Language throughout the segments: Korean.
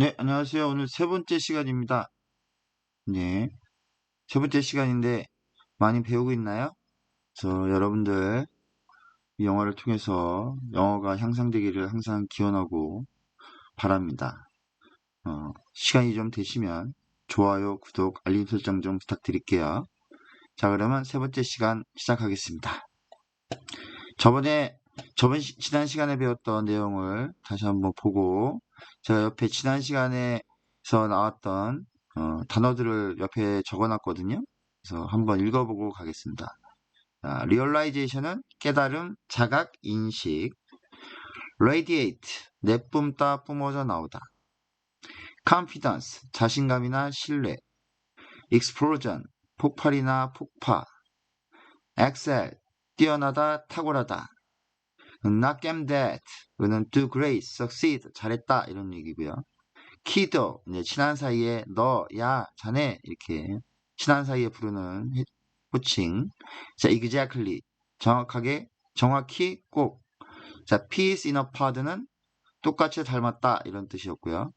네, 안녕하세요. 오늘 세 번째 시간입니다. 네, 세 번째 시간인데 많이 배우고 있나요? 저 여러분들 이 영화를 통해서 영어가 향상되기를 항상 기원하고 바랍니다. 어, 시간이 좀 되시면 좋아요, 구독, 알림 설정 좀 부탁드릴게요. 자, 그러면 세 번째 시간 시작하겠습니다. 저번에 저번 시- 지난 시간에 배웠던 내용을 다시 한번 보고 제가 옆에 지난 시간에서 나왔던 어, 단어들을 옆에 적어놨거든요. 그래서 한번 읽어보고 가겠습니다. 자, realization은 깨달음, 자각, 인식. radiate, 내뿜다, 뿜어져 나오다. confidence, 자신감이나 신뢰. explosion, 폭발이나 폭파. excel, 뛰어나다, 탁월하다. Knock em dead, 는 do great, succeed, 잘했다 이런 얘기고요. kiddo, 이제 친한 사이에 너, 야, 자네 이렇게 친한 사이에 부르는 해- 호칭. 자, exactly, 정확하게, 정확히, 꼭. 자, piece in a pod는 똑같이 닮았다 이런 뜻이었고요.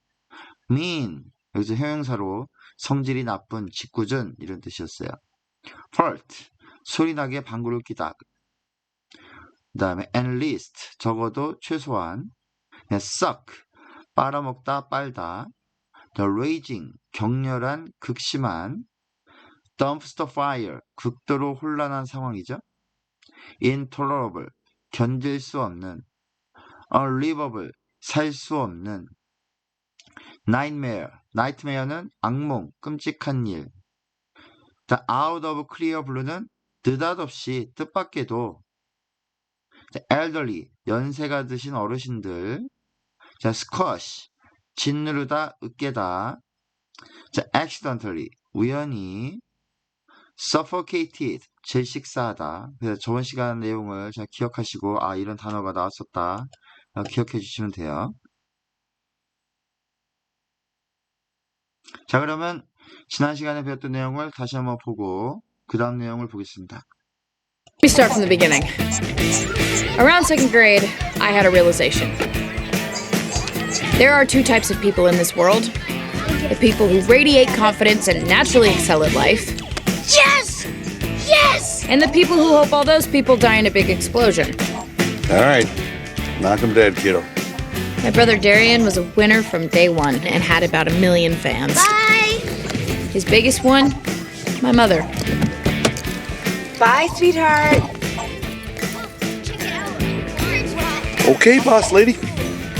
mean, 여기서 형용사로 성질이 나쁜, 짓궂은 이런 뜻이었어요. hurt, 소리나게 방구를 끼다. 그 다음에 enlist, 적어도 최소한. 네, suck, 빨아먹다, 빨다. the raging, 격렬한, 극심한. dumpster fire, 극도로 혼란한 상황이죠. intolerable, 견딜 수 없는. unlivable, 살 수 없는. nightmare, nightmare는 악몽, 끔찍한 일. the out of clear blue는 느닷없이 뜻밖에도 자, elderly, 연세가 드신 어르신들. 자, squash, 짓누르다, 으깨다. 자, accidentally, 우연히. suffocated, 질식사하다. 그래서 저번 시간 내용을 잘 기억하시고, 아, 이런 단어가 나왔었다. 아, 기억해 주시면 돼요. 자, 그러면 지난 시간에 배웠던 내용을 다시 한번 보고, 그 다음 내용을 보겠습니다. Let me start from the beginning. Around second grade, I had a realization. There are two types of people in this world the people who radiate confidence and naturally excel at life, Yes! Yes! and the people who hope all those people die in a big explosion. All right. Knock him dead, kiddo. My brother Darian was a winner from day one and had about a million fans. Bye! His biggest one, my mother. Bye, sweetheart. Okay, boss lady.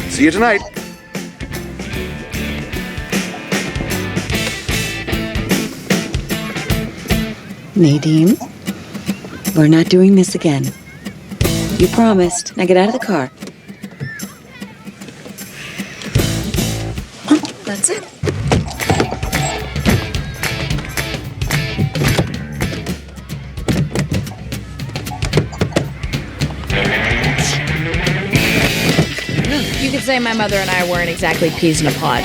See you tonight. Nadine, we're not doing this again. You promised. Now get out of the car. That's it. Say my mother and I weren't exactly peas in a pod.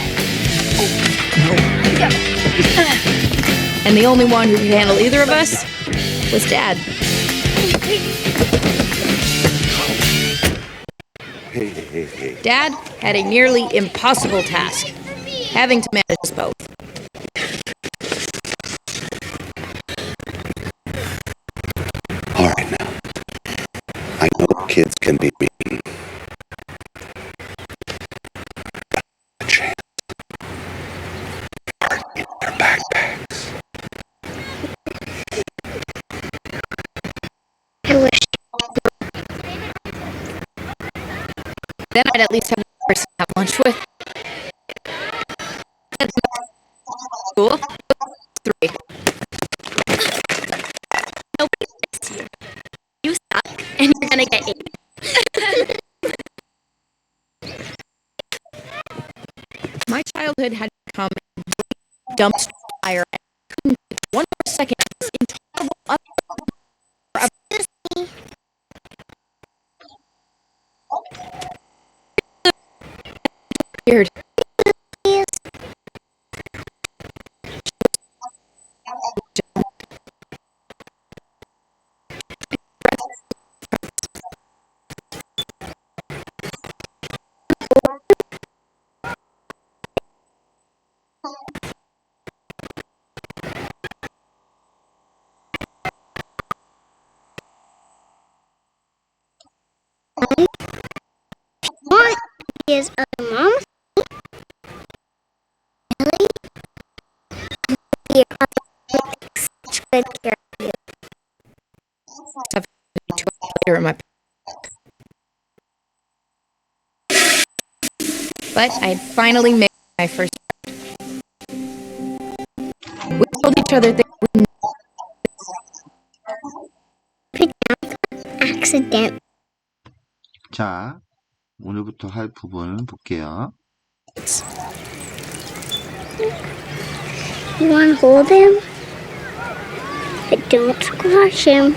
And the only one who could handle either of us was Dad. Dad had a nearly impossible task having to manage us both. All right now. I know kids can be Then I'd at least have a person to have lunch with. School. Three. Nobody likes you. You suck, and you're gonna get eight. My childhood had become dumpster fire. I couldn't take one all is a mom. Really? Good care to later my But I finally made my first friend. We told each other things. 자, 오늘부터 할 부분 볼게요. You want to hold him? But don't squash him.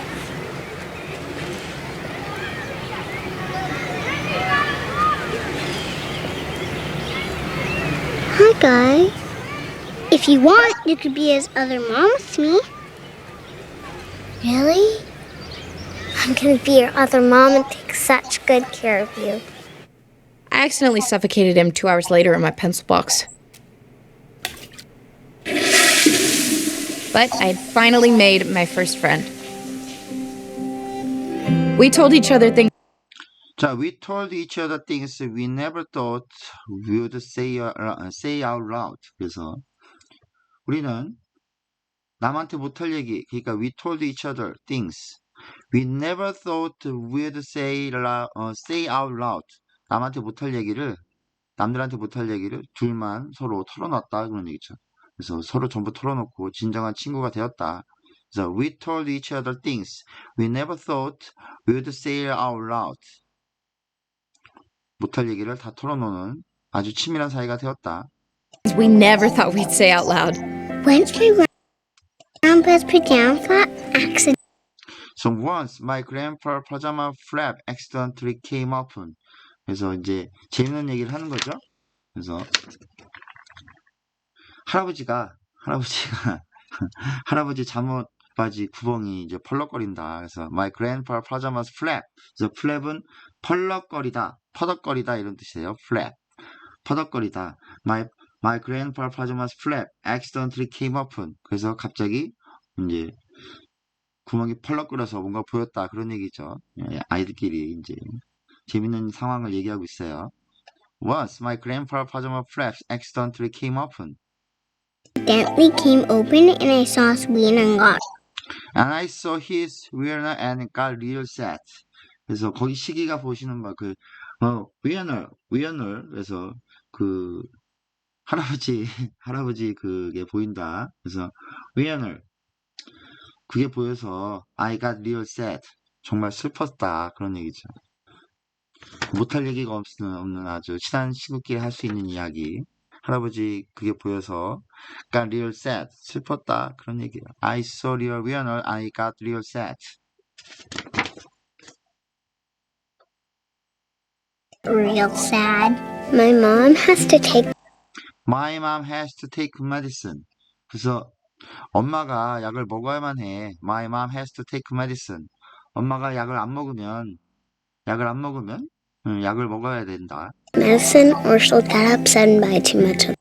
Hi, Guy. If you want, you could be his other mom with me. Really? I'm gonna be your other mom and take such good care of you. I accidentally suffocated him two hours later in my pencil box. But I finally made my first friend. We told each other things 자, we told each other things we never thought we would say, uh, say out loud. 그래서 우리는 남한테 못할 얘기, 그러니까 we told each other things We never thought we would say, la- 어, say out loud. 남한테 못할 얘기를 남들한테 못할 얘기를 둘만 서로 털어놨다 그런 얘기죠. 그래서 서로 전부 털어놓고 진정한 친구가 되었다. 그래서 we told each other things we never thought we would say out loud. 못할 얘기를 다 털어놓는 아주 친밀한 사이가 되었다. we never thought we'd say out loud. When's my grandpa's pajama flap accident? So once my grandpa pajama flap accidentally came open. 그래서 이제 재밌는 얘기를 하는 거죠. 그래서 할아버지가 할아버지가 할아버지 잠옷 바지 구멍이 이제 펄럭거린다. 그래서 my grandpa pajamas flap. 그래서 flap은 펄럭거리다, 퍼덕거리다 이런 뜻이에요. flap. 퍼덕거리다. My my grandpa pajamas flap accidentally came open. 그래서 갑자기 이제 구멍이 펄럭거려서 뭔가 보였다 그런 얘기죠. 예, 아이들끼리 이제 재밌는 상황을 얘기하고 있어요. Once my grandpa pajama flaps accidentally came open, accidentally came open and I saw Sweden and got and I saw his Wiener and got real sad. 그래서 거기 시기가 보시는 바그 어, Wiener, Wiener 그래서 그 할아버지 할아버지 그게 보인다. 그래서 Wiener 그게 보여서 I got real sad. 정말 슬펐다 그런 얘기죠. 못할 얘기가 없는, 없는 아주 친한 친구끼리 할 수 있는 이야기. 할아버지 그게 보여서 got real sad. 슬펐다. 그런 얘기예요. I saw real Wiener. I got real sad. real sad. My mom has to take My mom has to take medicine. 그래서 엄마가 약을 먹어야만 해. My mom has to take medicine. 엄마가 약을 안 먹으면 약을 안 먹으면 응, 약을 먹어야 된다. medicine or she'll get upset and buy too much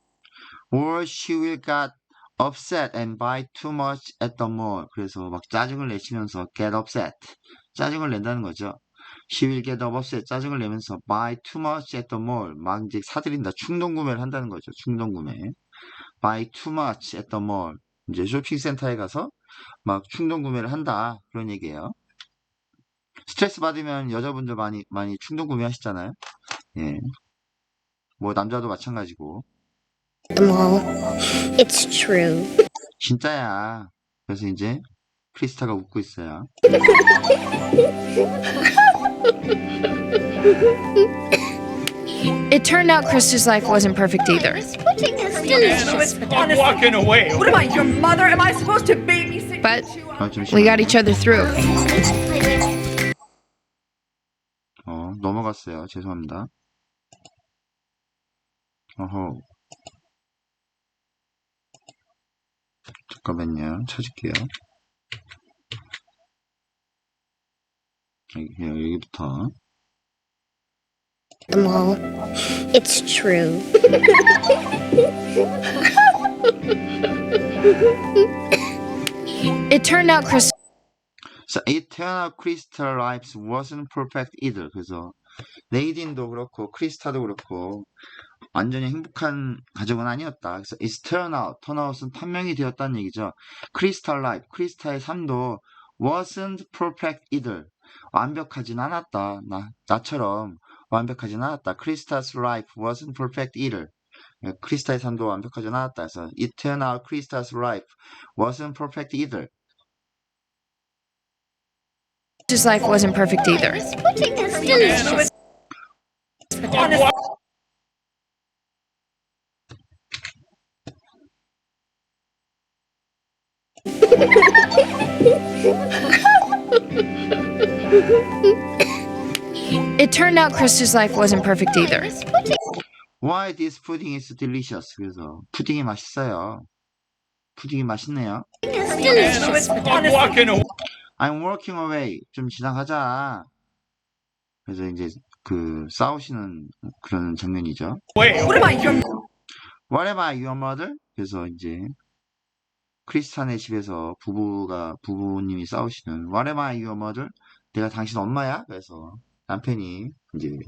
Or she will get upset and buy too much at the mall. 그래서 막 짜증을 내시면서 get upset. 짜증을 낸다는 거죠. She will get upset. 짜증을 내면서 buy too much at the mall. 막 이제 사들인다. 충동 구매를 한다는 거죠. 충동 구매. buy too much at the mall. 이제 쇼핑센터에 가서 막 충동 구매를 한다. 그런 얘기예요. 스트레스 받으면 여자분들 많이 많이 충동 구매하시잖아요. 예. 뭐 남자도 마찬가지고. It's true. 진짜야. 그래서 이제 크리스타가 웃고 있어요. It turned out Krista's life wasn't perfect either. Delicious. I'm walking away. What am I, your mother? Am I supposed to babysit But? 아, we got each other through. 어, 넘어갔어요. 죄송합니다. 어허. 잠깐만요. 찾을게요. 여기, 여기부터. The mall. It's true. It turned out Krista So, it turned out Crystal lives wasn't perfect either. 그래서 네이딘도 그렇고 크리스타도 그렇고 완전히 행복한 가정은 아니었다. 그래서 it's turn out, turn out은 판명이 되었다는 얘기죠. 크리스탈 life, 크리스타의 삶도 wasn't perfect either. 완벽하진 않았다. 나, 나처럼 완벽하진 않았다. 크리스타's life wasn't perfect either. 예, 크리스타의 삶도 완벽하진 않았다. 그래서 it turned out Krista's life wasn't perfect either. His life wasn't perfect either. It turned out Krista's life wasn't perfect either. Why this pudding is delicious? 그래서 푸딩이 맛있어요. 푸딩이 맛있네요. I'm walking away. 좀 지나가자. 그래서 이제 그 싸우시는 그런 장면이죠. What am I, your What about your mother? 그래서 이제 크리스탄의 집에서 부부가 부부님이 싸우시는 What about your mother? 내가 당신 엄마야? 그래서 남편이 이제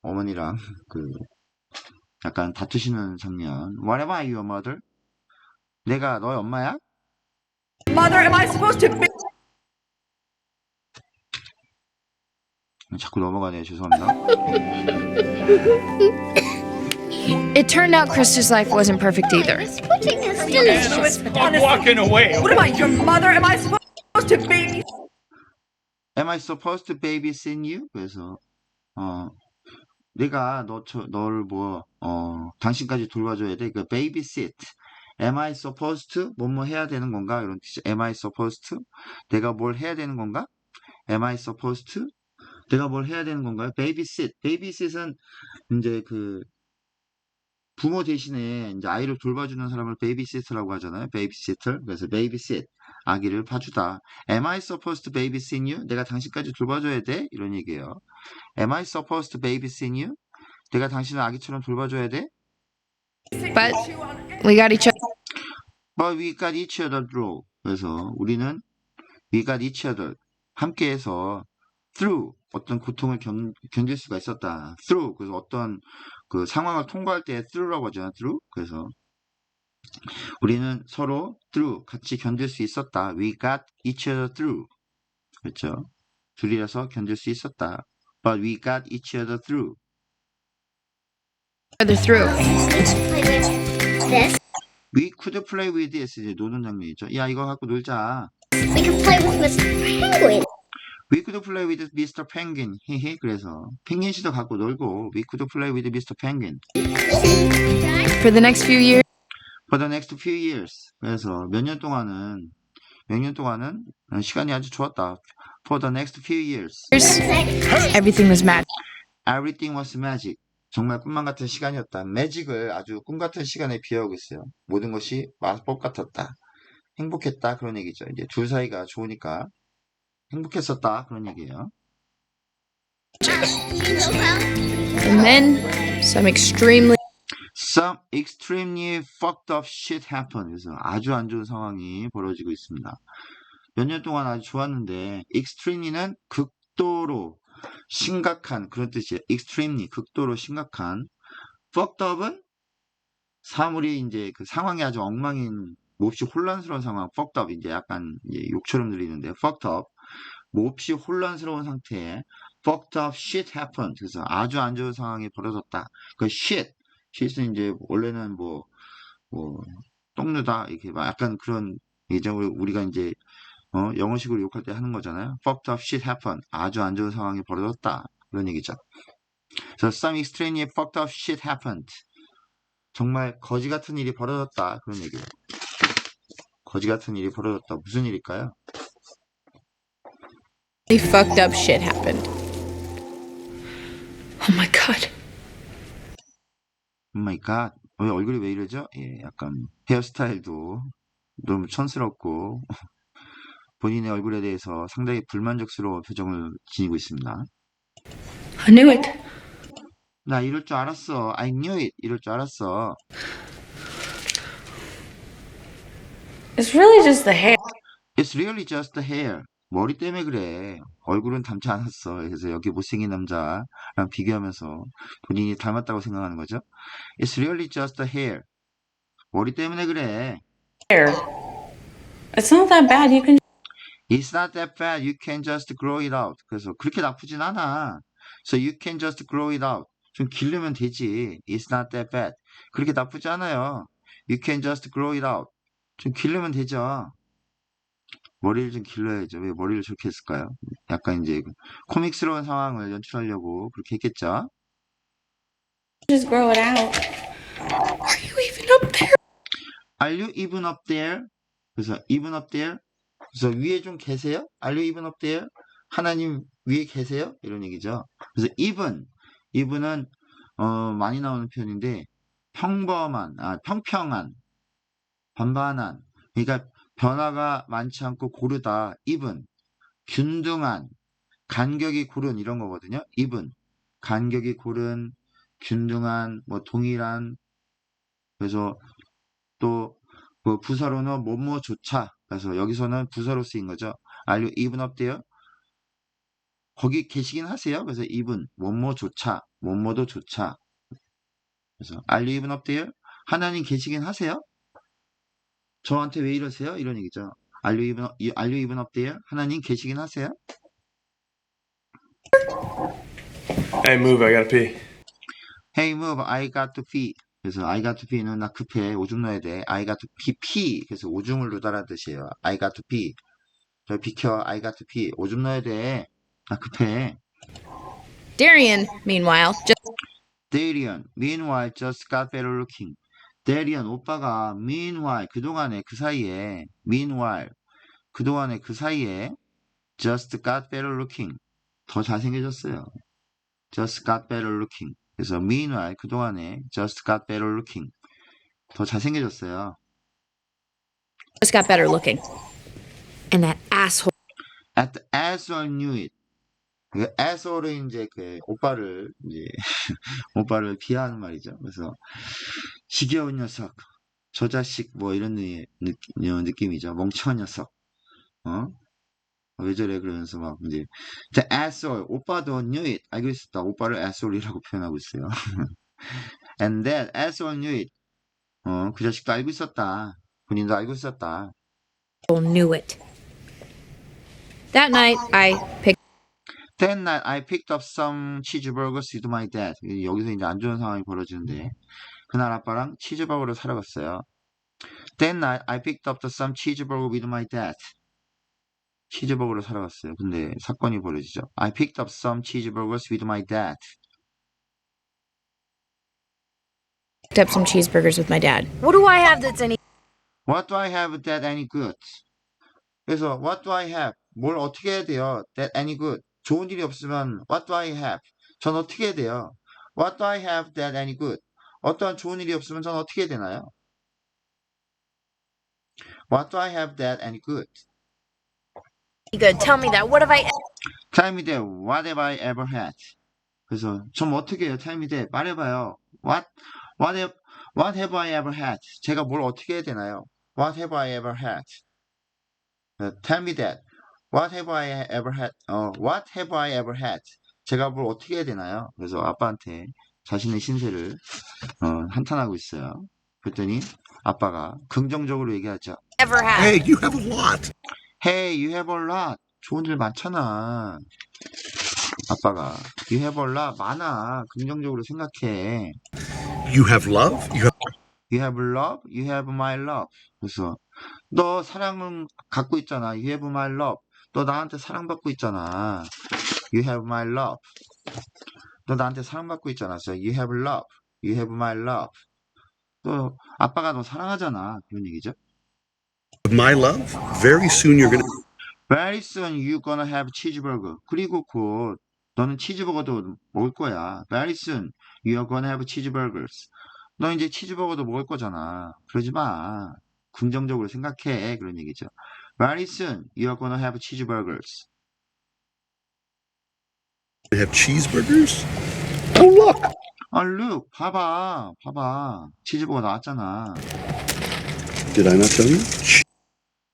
어머니랑 그 약간 다투시는 장면. What about your mother? 내가 너의 엄마야? mother am I supposed to be? 자꾸 넘어가네요. 죄송합니다. It turned out Krista's life wasn't perfect either. This pudding is delicious. walking away. What am I, your mother? Am I supposed to be? Am I supposed to babysit you? 그래서 어 내가 너 저, 너를 뭐어 당신까지 돌봐줘야 돼. 그 babysit. Am I supposed to 뭐 뭐 해야 되는 건가? 이런 뜻이 Am I supposed to? 내가 뭘 해야 되는 건가? Am I supposed to? 내가 뭘 해야 되는 건가요? babysit. babysit은 이제 그 부모 대신에 이제 아이를 돌봐주는 사람을 babysitter라고 하잖아요. babysitter. 그래서 babysit. 아기를 봐주다. Am I supposed to babysit you? 내가 당신까지 돌봐줘야 돼? 이런 얘기예요. Am I supposed to babysit you? 내가 당신을 아기처럼 돌봐줘야 돼? But we got each other. But we got each other through. 그래서 우리는 we got each other. 함께해서 through 어떤 고통을 견, 견딜 수가 있었다. through 그래서 어떤 그 상황을 통과할 때 through라고 하잖아. through 그래서 우리는 서로 through 같이 견딜 수 있었다. We got each other through. 그렇죠? 둘이라서 견딜 수 있었다. But we got each other through. through. This We could play with this. 이제 노는 장면이죠. 야 이거 갖고 놀자. we can play with Mr. Penguin. We could play with Mr. Penguin. 히히. 그래서 펭귄 씨도 갖고 놀고 We could play with Mr. Penguin. For the next few years, For the next few years. 그래서 몇 년 동안은 몇 년 동안은 시간이 아주 좋았다. For the next few years. everything was magic. Everything was magic. 정말 꿈만 같은 시간이었다. 매직을 아주 꿈 같은 시간에 비하고 있어요. 모든 것이 마법 같았다. 행복했다. 그런 얘기죠. 이제 둘 사이가 좋으니까 행복했었다. 그런 얘기예요. And then some extremely Some extremely fucked up shit happened. 그래서 아주 안 좋은 상황이 벌어지고 있습니다. 몇 년 동안 아주 좋았는데, extremely는 극도로 심각한 그런 뜻이에요. extremely 극도로 심각한. fucked up은 사물이 이제 그 상황이 아주 엉망인 몹시 혼란스러운 상황. fucked up 이제 약간 이제 욕처럼 들리는데 fucked up 몹시 혼란스러운 상태에 fucked up shit happened. 그래서 아주 안 좋은 상황이 벌어졌다. 그 shit shit은 이제 원래는 뭐, 뭐, 똥누다, 이렇게 막 약간 그런 예정으로 우리가 이제, 어, 영어식으로 욕할 때 하는 거잖아요. fucked up shit happened. 아주 안 좋은 상황이 벌어졌다. 그런 얘기죠. 그래서 some extremely fucked up shit happened. 정말 거지 같은 일이 벌어졌다. 그런 얘기예요. 거지 같은 일이 벌어졌다. 무슨 일일까요? fucked up shit happened. Oh my god. 오 마이 갓. 왜 얼굴이 왜 이러죠? 예, 약간 헤어스타일도 너무 촌스럽고 본인의 얼굴에 대해서 상당히 불만족스러운 표정을 지니고 있습니다. I knew it. 나 이럴 줄 알았어. I knew it. 이럴 줄 알았어. It's really just the hair. It's really just the hair. 머리 때문에 그래. 얼굴은 닮지 않았어. 그래서 여기 못생긴 남자랑 비교하면서 본인이 닮았다고 생각하는 거죠. It's really just the hair. 머리 때문에 그래. Hair. It's not that bad. You can It's not that bad. You can just grow it out. 그래서 그렇게 나쁘진 않아. So you can just grow it out. 좀 기르면 되지. It's not that bad. 그렇게 나쁘지 않아요. You can just grow it out. 좀 기르면 되죠. 머리를 좀 길러야죠. 왜 머리를 저렇게 했을까요? 약간 이제 코믹스러운 상황을 연출하려고 그렇게 했겠죠. just grow it out. Are you even up there? Are you even up there? 그래서 even up there? 그래서 위에 좀 계세요? Are you even up there? 하나님 위에 계세요? 이런 얘기죠. 그래서 even, even은 어, 많이 나오는 표현인데 평범한, 아, 평평한, 반반한. 그러니까 변화가 많지 않고 고르다. even, 균등한, 간격이 고른 이런 거거든요. even, 간격이 고른, 균등한, 뭐 동일한. 그래서 또그 부사로는 뭐뭐조차 그래서 여기서는 부사로 쓰인 거죠. Even up there? 거기 계시긴 하세요. 그래서 even 뭐뭐조차 뭐뭐도 조차 그래서 even up there? 하나님 계시긴 하세요. 저한테 왜 이러세요? 이런 얘기죠. Are you even, Are you even up there? 하나님 계시긴 하세요. Hey, move, I gotta pee. Hey move, I got to pee. 그래서 I got to pee는 나 급해. 오줌 넣어야 돼. I got to pee, pee. 그래서 오줌을 누다라는 뜻이에요. I got to pee. 저 비켜. I got to pee. 오줌 넣어야 돼. 나 급해. Darian, meanwhile, just Darian, meanwhile, just got better looking. Darian, 오빠가 meanwhile, 그동안에 그 사이에 meanwhile, 그동안에 그 사이에 just got better looking. 더 잘생겨졌어요. just got better looking. 그래서 meanwhile, 그동안에 just got better looking. 더 잘생겨졌어요. just got better looking. And that asshole At the asshole knew it. 그 asshole은 이제 그 오빠를 이제 오빠를 비하하는 말이죠. 그래서 지겨운 녀석, 저 자식 뭐 이런 느, 느낌이죠. 멍청한 녀석. 어? 왜 저래 그러면서 막 이제 the asshole 오빠도 knew it 알고 있었다. 오빠를 asshole이라고 표현하고 있어요. And that asshole knew it. 어, 그 자식도 알고 있었다. 본인도 알고 있었다. knew it. That night, I picked That night I picked up some cheeseburgers with my dad. 여기서 이제 안 좋은 상황이 벌어지는데 그날 아빠랑 치즈버거를 사러 갔어요. That night I picked up some cheeseburger with my dad. 치즈버거를 사러 갔어요. 근데 사건이 벌어지죠. I picked up some cheeseburgers with my dad. up some cheeseburgers with my dad. What do I have that's any What do I have that any good? 그래서 what do I have? 뭘 어떻게 해야 돼요? That any good? 좋은 일이 없으면 what do I have? 전 어떻게 해야 돼요? What do I have that any good? 어떠한 좋은 일이 없으면 전 어떻게 되나요? What do I have that any good? good? Tell me that. What have I Tell me that what have I ever had? 그래서 좀 어떻게 해요? Tell me that 말해봐요. What what have what have I ever had? 제가 뭘 어떻게 해야 되나요? What have I ever had? 어, Tell me that. What have I ever had? 어, what have I ever had? 제가 뭘 어떻게 해야 되나요? 그래서 아빠한테 자신의 신세를 어, 한탄하고 있어요. 그랬더니 아빠가 긍정적으로 얘기하죠. Hey, you have a lot. Hey, you have a lot. 좋은 일 많잖아. 아빠가 you have a lot 많아. 긍정적으로 생각해. You have love. You have You have love, you have my love. 그래서 너 사랑은 갖고 있잖아. You have my love. 너 나한테 사랑받고 있잖아. You have my love. 너 나한테 사랑받고 있잖아. So you have love, you have my love. 또 아빠가 너 사랑하잖아. 그런 얘기죠. my love. Very soon you're gonna. Very soon you gonna have cheeseburger. 그리고 곧 너는 치즈버거도 먹을 거야. Very soon you are gonna have cheeseburgers. 너 이제 치즈버거도 먹을 거잖아. 그러지 마. 긍정적으로 생각해. 그런 얘기죠. Very soon you are gonna have cheeseburgers. Have cheeseburgers. Oh look. 아, look, 봐봐, 봐봐. 치즈버거 나왔잖아. Did I not tell you?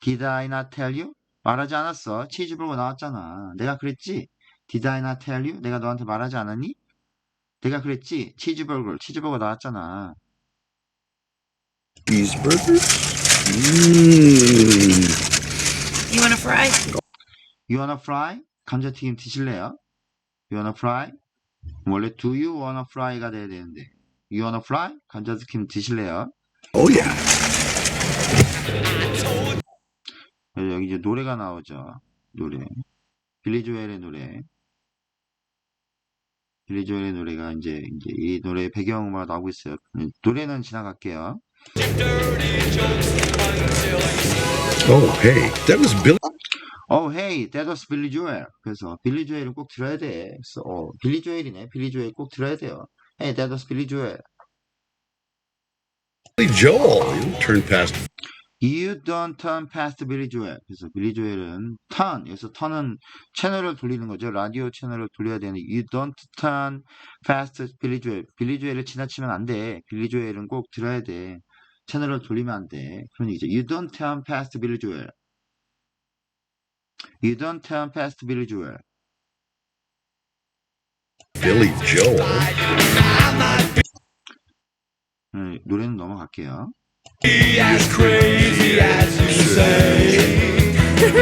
Did I not tell you? 말하지 않았어. 치즈버거 나왔잖아. 내가 그랬지? Did I not tell you? 내가 너한테 말하지 않았니? 내가 그랬지? 치즈버거, 치즈버거 나왔잖아. Cheeseburger? Mmm. You want a fry? You wanna fry? 감자튀김 드실래요? You wanna fry? 원래 do you wanna fry가 돼야 되는데 You wanna fry? 감자튀김 드실래요? Oh, yeah. 그래서 여기 이제 노래가 나오죠. 노래. 빌리 조엘의 노래. 빌리 조엘의 노래가 이제, 이제 이 노래 배경음악 나오고 있어요. 음, 노래는 지나갈게요. Oh, hey, that was Billy. Oh, hey, that was Billy Joel. 그래서 빌리 조엘은 꼭 들어야 돼. 그래서 어, 빌리 조엘이네. 빌리 조엘 꼭 들어야 돼요. Hey, that was Billy Joel. Joel. You turned past You don't turn past Billy Joel. 그래서 빌리 조엘은 turn. 여기서 turn은 채널을 돌리는 거죠. 라디오 채널을 돌려야 되는데 you don't turn past Billy Joel. 빌리 조엘을 지나치면 안 돼. 빌리 조엘은 꼭 들어야 돼. 채널을 돌리면 안 돼. 그런 얘기죠. You don't turn past Billy Joel. You don't turn past Billy Joel. Billy Joel. 네, 노래는 넘어갈게요.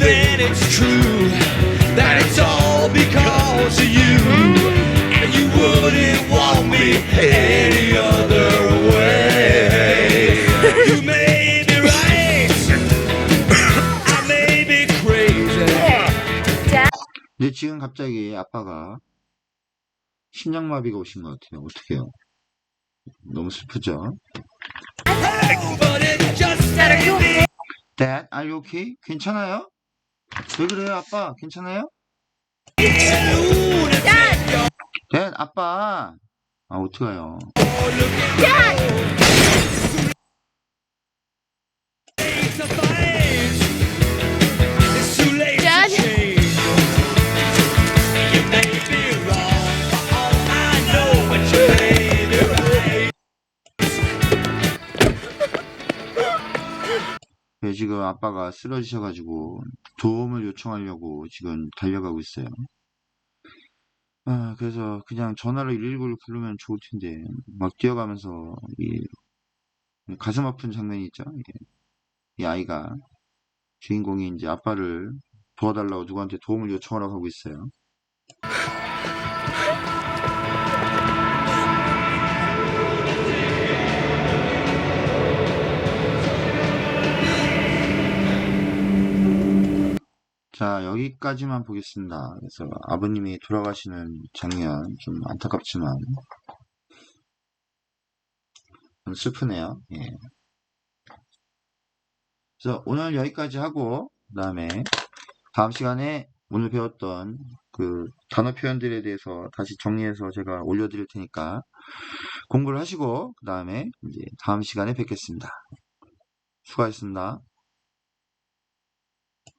then it's true that it's all because of you. And you wouldn't want me any other 근데 지금 갑자기 아빠가 심장마비가 오신 것 같아요. 어떡해요? 너무 슬프죠? Dad, are you okay? 괜찮아요? 왜 그래요, 아빠? 괜찮아요? Dad, 아빠. 아, 어떡해요? It's 지금 아빠가 쓰러지셔가지고 도움을 요청하려고 지금 달려가고 있어요. 아, 그래서 그냥 전화로 119를 부르면 좋을 텐데, 막 뛰어가면서 이 가슴 아픈 장면이 있죠? 이, 이 아이가 주인공이 이제 아빠를 도와달라고 누구한테 도움을 요청하라고 하고 있어요. 자, 여기까지만 보겠습니다. 그래서 아버님이 돌아가시는 장면 좀 안타깝지만 좀 슬프네요. 예. 그래서 오늘 여기까지 하고 그 다음에 다음 시간에 오늘 배웠던 그 단어 표현들에 대해서 다시 정리해서 제가 올려드릴 테니까 공부를 하시고 그 다음에 이제 다음 시간에 뵙겠습니다. 수고하셨습니다.